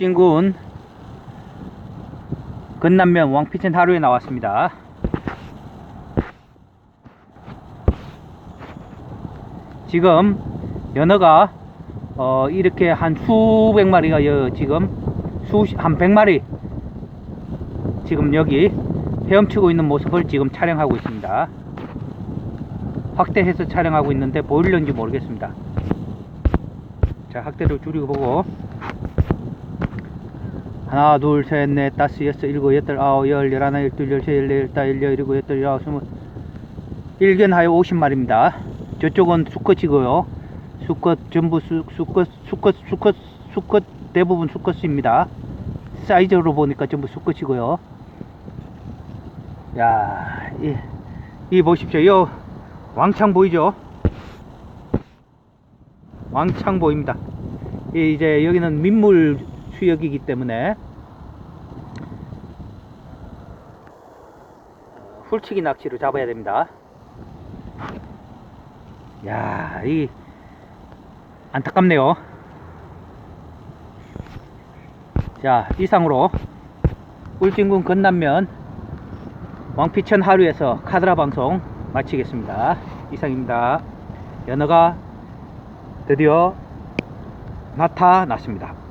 울진군 건남면 왕피천 하루에 나왔습니다. 지금 연어가 어, 이렇게 한 수백 마리가 여, 지금 수한 백 마리 지금 여기 헤엄치고 있는 모습을 지금 촬영하고 있습니다. 확대해서 촬영하고 있는데 보일런지 모르겠습니다. 자, 확대를 줄이고 보고 하나, 둘, 셋, 넷, 다섯, 여섯, 일곱, 여덟, 아홉, 열, 열하나, 열둘, 열세, 열네, 열다, 열여, 일곱, 여덟, 열아홉, 스물 일견하여 50마리입니다. 저쪽은 수컷이고요. 수컷 전부 수, 수컷, 수컷, 수컷, 수컷 대부분 수컷입니다. 사이즈로 보니까 전부 수컷이고요. 야, 이, 이 보십시오. 이 왕창 보이죠? 왕창 보입니다. 이 이제 여기는 민물 수역이기 때문에 훌치기 낚시로 잡아야 됩니다. 야, 이 안타깝네요. 자, 이상으로 울진군 건남면 왕피천 하루에서 카드라 방송 마치겠습니다. 이상입니다. 연어가 드디어 나타났습니다.